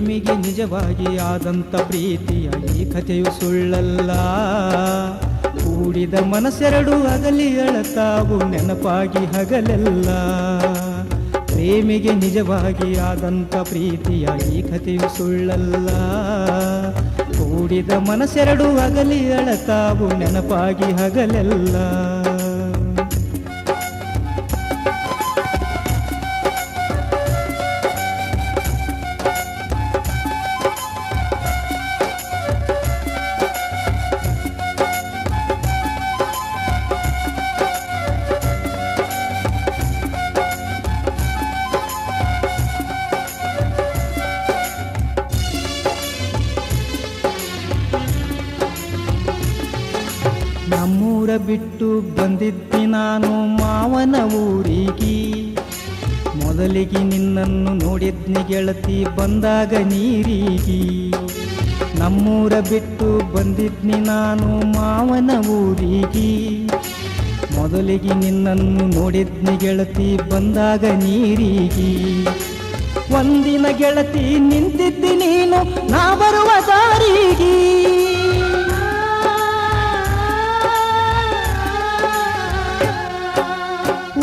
ಪ್ರೇಮಿಗೆ ನಿಜವಾಗಿ ಆದಂಥ ಪ್ರೀತಿಯ ಈ ಕಥೆಯು ಸುಳ್ಳಲ್ಲ. ಕೂಡಿದ ಮನಸ್ಸೆರಡು ಅಗಲಿ ಅಳತಾವು ನೆನಪಾಗಿ ಹಗಲೆಲ್ಲ. ಪ್ರೇಮಿಗೆ ನಿಜವಾಗಿ ಆದಂಥ ಪ್ರೀತಿಯ ಈ ಕಥೆಯು ಸುಳ್ಳಲ್ಲ. ಕೂಡಿದ ಮನಸ್ಸೆರಡು ಅಗಲಿ ಅಳತಾವು ನೆನಪಾಗಿ ಹಗಲೆಲ್ಲ. ನಮ್ಮೂರ ಬಿಟ್ಟು ಬಂದಿದ್ದಿ ನಾನು ಮಾವನ ಊರಿಗೆ. ಮೊದಲಿಗೆ ನಿನ್ನನ್ನು ನೋಡಿದ್ನಿ ಗೆಳತಿ, ಬಂದಾಗ ನೀರಿಗೆ. ನಮ್ಮೂರ ಬಿಟ್ಟು ಬಂದಿದ್ನಿ ನಾನು ಮಾವನ ಊರಿಗೆ. ಮೊದಲಿಗೆ ನಿನ್ನನ್ನು ನೋಡಿದ್ನಿ ಗೆಳತಿ, ಬಂದಾಗ ನೀರಿಗೆ. ಒಂದಿನ ಗೆಳತಿ ನಿಂತಿದ್ದಿ ನೀನು, ನಾ ಬರುವ ದಾರಿಗೆ.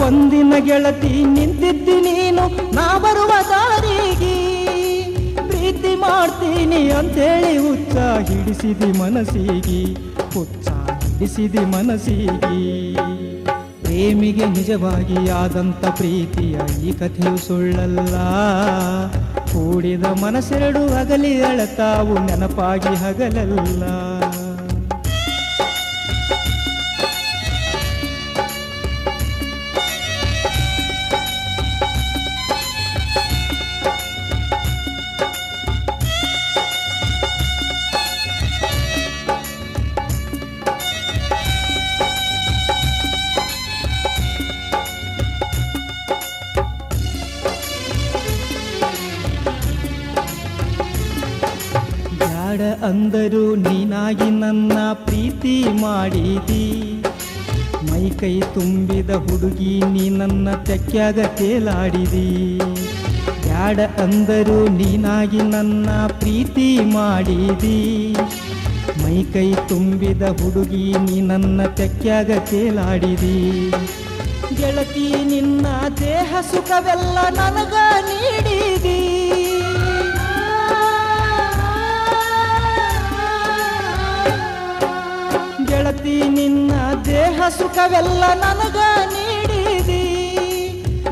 ಒಂದಿನ ಗೆಳತಿ ನಿಂತಿದ್ದಿ ನೀನು, ನಾ ಬರುವ ದಾರಿಗೆ ಪ್ರೀತಿ ಮಾಡ್ತೀನಿ ಅಂತೇಳಿ ಹುಚ್ಚ ಹಿಡಿಸಿದಿ ಮನಸ್ಸಿಗೆ, ಹುಚ್ಚ ಹಿಡಿಸಿದಿ ಮನಸ್ಸಿಗೆ. ಪ್ರೇಮಿಗೆ ನಿಜವಾಗಿ ಆದಂತ ಪ್ರೀತಿಯ ಈ ಕಥೆಯು ಸುಳ್ಳಲ್ಲ. ಕೂಡಿದ ಮನಸ್ಸೆರಡು ಅಗಲಿ ಅಳತಾವು ನೆನಪಾಗಿ ಹಗಲಲ್ಲ. ಅಂದರು, ನೀನಾಗಿ ನನ್ನ ಪ್ರೀತಿ ಮಾಡಿದಿ. ಮೈ ಕೈ ತುಂಬಿದ ಹುಡುಗಿ, ನೀ ನನ್ನ ತೆಕ್ಕ್ಯಾಗ ತೇಲಾಡಿದಿ. ಬ್ಯಾಡ ಅಂದರು, ನೀನಾಗಿ ನನ್ನ ಪ್ರೀತಿ ಮಾಡಿದಿ. ಮೈ ಕೈ ತುಂಬಿದ ಹುಡುಗಿ, ನೀ ನನ್ನ ತೆಕ್ಕ್ಯಾಗ ತೇಲಾಡಿದಿ. ಗೆಳತಿ, ನಿನ್ನ ದೇಹ ಸುಖವೆಲ್ಲ ನನಗ ನೀಡಿದಿ. ನಿನ್ನ ದೇಹ ಸುಖವೆಲ್ಲ ನನಗ ನೀಡಿದಿ.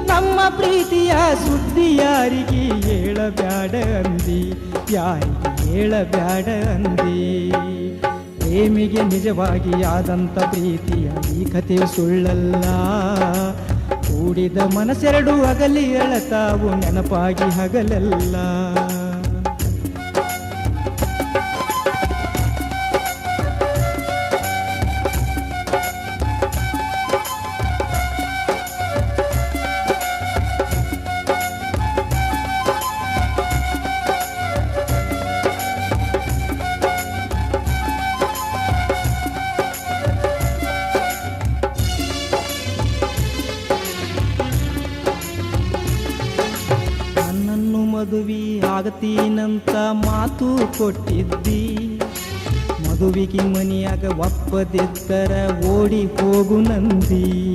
ನಮ್ಮ ಪ್ರೀತಿಯ ಸುದ್ದಿ ಯಾರಿಗೆ ಹೇಳಬ್ಯಾಡ ಅಂದಿ, ಯಾರಿಗೆ ಹೇಳಬ್ಯಾಡ ಅಂದಿ. ಪ್ರೇಮಿಗೆ ನಿಜವಾಗಿ ಆದಂಥ ಪ್ರೀತಿಯ ಈ ಕಥೆ ಸುಳ್ಳಲ್ಲ. ಕೂಡಿದ ಮನಸ್ಸೆರಡು ಅಗಲಿ ಎಳತಾವು, ನೆನಪಾಗಿ ಹಗಲೆಲ್ಲ. ಮಾತು ಕೊಟ್ಟಿದ್ದಿ. ಮಗುವಿಗೆ ಮನೆಯಾಗ ಒಪ್ಪದಿದ್ದರ ಓಡಿ ಹೋಗು ನಂದಿ.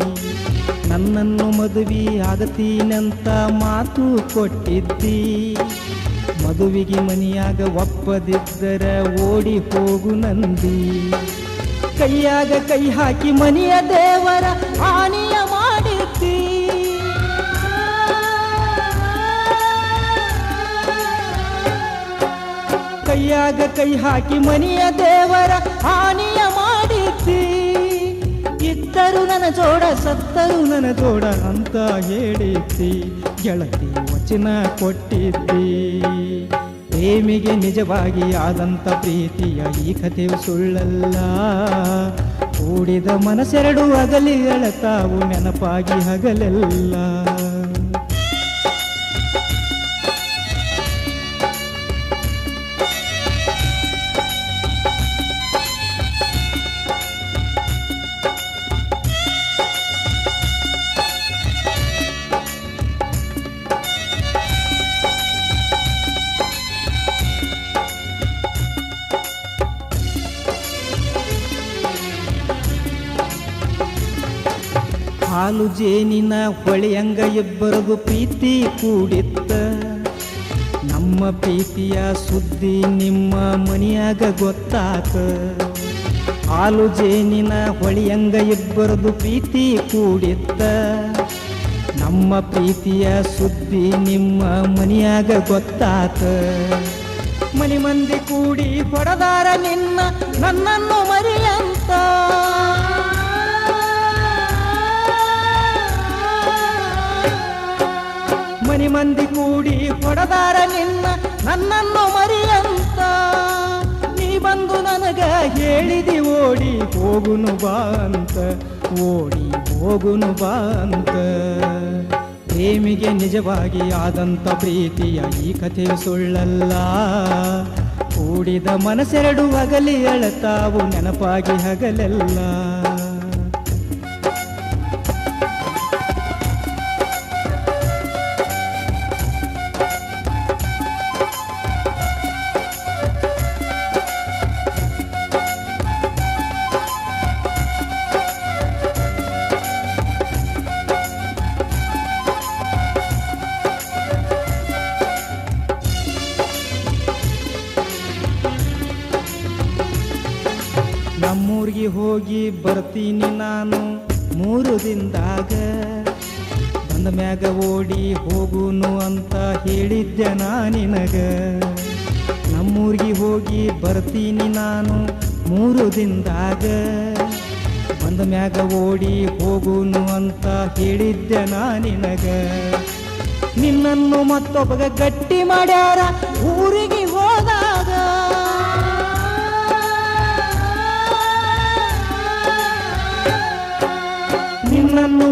ನನ್ನನ್ನು ಮದುವೆ ಆಗತೀನಂತ ಮಾತು ಕೊಟ್ಟಿದ್ದಿ. ಮದುವಿಗೆ ಮನೆಯಾಗ ಒಪ್ಪದಿದ್ದರ ಓಡಿ ಹೋಗು ನಂದಿ. ಕೈಯಾಗ ಕೈ ಹಾಕಿ ಮನೆಯ ದೇವರ ಹಾನಿಯ ಮಾಡಿದ್ದಿ. ಕೈಯಾಗ ಕೈ ಹಾಕಿ ಮನೆಯ ದೇವರ ಹಾನಿಯ ಮಾಡಿದ್ದಿ. ಇದ್ದರು ನನ್ನ ಜೋಡ, ಸತ್ತರು ನನ್ನ ಜೋಡ ಅಂತ ಹೇಳಿದ್ದಿ. ಗೆಳತಿ ವಚನ ಕೊಟ್ಟಿದ್ದಿ. ಪ್ರೇಮಿಗೆ ನಿಜವಾಗಿ ಆದಂತ ಪ್ರೀತಿಯ ಈ ಕಥೆಯು ಸುಳ್ಳಲ್ಲ. ಕೂಡಿದ ಮನಸ್ಸೆರಡು ಅಗಲಿ ಎಳತಾವು ನೆನಪಾಗಿ ಹಗಲೆಲ್ಲ. ಹಾಲು ಜೇನಿನ ಹೊಳೆಯಂಗ ಇಬ್ಬರದು ಪ್ರೀತಿ ಕೂಡಿತ್ತ. ನಮ್ಮ ಪ್ರೀತಿಯ ಸುದ್ದಿ ನಿಮ್ಮ ಮನೆಯಾಗ ಗೊತ್ತಾತ. ಹಾಲು ಜೇನಿನ ಹೊಳೆಯಂಗ ಇಬ್ಬರದು ಪ್ರೀತಿ ಕೂಡಿತ್ತ. ನಮ್ಮ ಪ್ರೀತಿಯ ಸುದ್ದಿ ನಿಮ್ಮ ಮನೆಯಾಗ ಗೊತ್ತಾತ. ಮನೆ ಮಂದಿ ಕೂಡಿ ಹೊಡೆದಾರ ನಿನ್ನ ನನ್ನನ್ನು ಮರಿಯಂತ. ಮನಿ ಮಂದಿ ಕೂಡಿ ಹೊಡೆದಾರ ನಿನ್ನ, ನನ್ನನ್ನು ಮರಿಯಂತ. ನೀ ಬಂದು ನನಗ ಹೇಳಿದಿ ಓಡಿ ಹೋಗುನು ಬಾ ಅಂತ, ಓಡಿ ಹೋಗುನು ಬಾ ಅಂತ. ಪ್ರೇಮಿಗೆ ನಿಜವಾಗಿ ಆದಂತ ಪ್ರೀತಿಯ ಈ ಕಥೆಯು ಸುಳ್ಳಲ್ಲ. ಕೂಡಿದ ಮನಸ್ಸೆರಡು ಹಗಲಿ ಎಳತಾವು ನೆನಪಾಗಿ ಹಗಲೆಲ್ಲ. ಹೋಗಿ ಬರ್ತೀನಿ ನಾನು ಮೂರು ದಿನದಾಗ ಬಂದ ಮ್ಯಾಗ ಓಡಿ ಹೋಗುನು ಅಂತ ಹೇಳಿದ್ದೆ ನಾ ನಿನಗ. ನಮ್ಮೂರಿಗೆ ಹೋಗಿ ಬರ್ತೀನಿ ನಾನು ಮೂರು ದಿನದಾಗ ಬಂದ ಮ್ಯಾಗ ಓಡಿ ಹೋಗುನು ಅಂತ ಹೇಳಿದ್ದೆ ನಾ ನಿನಗ. ನಿನ್ನನ್ನು ಮತ್ತೊಬ್ಬಗ ಗಟ್ಟಿ ಮಾಡ್ಯಾರ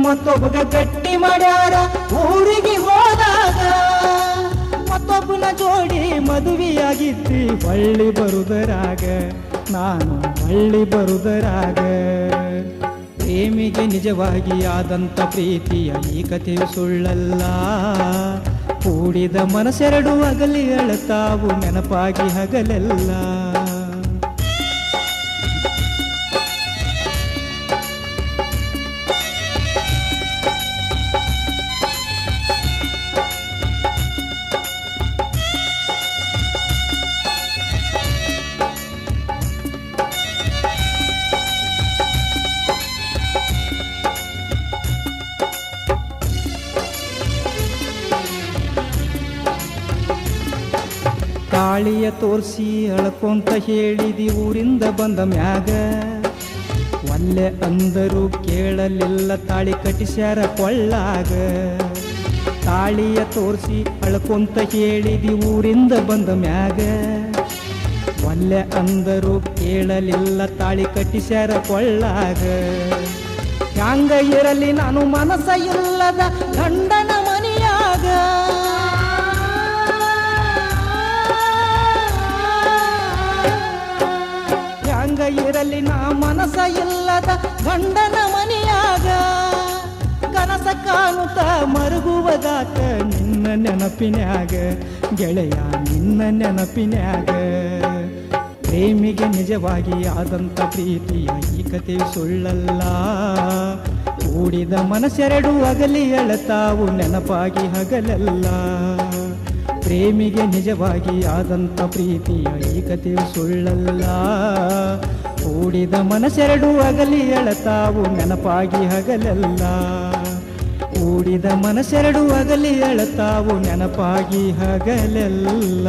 ಮತ್ತೊಬ್ಬಗ ಗಟ್ಟಿ ಮಾಡ್ಯಾರ, ಊರಿಗೆ ಹೋದಾಗ ಮತ್ತೊಬ್ಬನ ಜೋಡಿ ಮದುವೆಯಾಗಿದ್ದಿ ಬಳ್ಳಿ ಬರುದರಾಗ, ನಾನು ಬಳ್ಳಿ ಬರುದರಾಗ. ಪ್ರೇಮಿಗೆ ನಿಜವಾಗಿ ಆದಂತ ಪ್ರೀತಿಯ ಈ ಕಥೆಯು ಸುಳ್ಳಲ್ಲ. ಕೂಡಿದ ಮನಸ್ಸೆರಡು ಅಗಲಿ ಅಳತಾವು ನೆನಪಾಗಿ ಹಗಲೆಲ್ಲ. ತಾಳಿಯ ತೋರಿಸಿ ಅಳ್ಕೊಂತ ಹೇಳಿದಿ ಊರಿಂದ ಬಂದ ಮ್ಯಾಗ ಒಲ್ಲೆ ಅಂದರು ಕೇಳಲಿಲ್ಲ ತಾಳಿ ಕಟ್ಟಿಸ್ಯಾರ ಕೊಳ್ಳಾಗ ತಾಳಿಯ ತೋರಿಸಿ ಅಳ್ಕೊಂತ ಹೇಳಿದಿ ಊರಿಂದ ಬಂದ ಮ್ಯಾಗ ಒಲ್ಲೆ ಅಂದರು ಕೇಳಲಿಲ್ಲ ತಾಳಿ ಕಟ್ಟಿಸ್ಯಾರ ಕೊಳ್ಳಾಗ ಹ್ಯಾಂಗ ಇರಲಿ ನಾನು ಮನಸ್ಸ ಇಲ್ಲದ ಗಂಡನ ಗಂಡನ ಮನೆಯಾಗ ಕನಸ ಕಾಣುತ್ತ ಮರುಗುವದಾಕ ನಿನ್ನ ನೆನಪಿನ್ಯಾಗ, ಗೆಳೆಯ ನಿನ್ನ ನೆನಪಿನ್ಯಾಗ. ಪ್ರೇಮಿಗೆ ನಿಜವಾಗಿ ಆದಂತ ಪ್ರೀತಿಯ ಈ ಕತೆ ಸುಳ್ಳಲ್ಲ. ಕೂಡಿದ ಮನಸ್ಸೆರಡು ಅಗಲಿ ಅಳತಾವು ನೆನಪಾಗಿ ಹಗಲಲ್ಲ. ಪ್ರೇಮಿಗೆ ನಿಜವಾಗಿ ಆದಂತ ಪ್ರೀತಿಯ ಈ ಕತೆ ಸುಳ್ಳಲ್ಲ. ಕೂಡಿದ ಮನಸ್ಸೆರಡು ಅಗಲಿ ಎಳತಾವು ನೆನಪಾಗಿ ಹಗಲೆಲ್ಲ. ಕೂಡಿದ ಮನಸ್ಸೆರಡು ಅಗಲಿ ಎಳತಾವು ನೆನಪಾಗಿ ಹಗಲೆಲ್ಲ.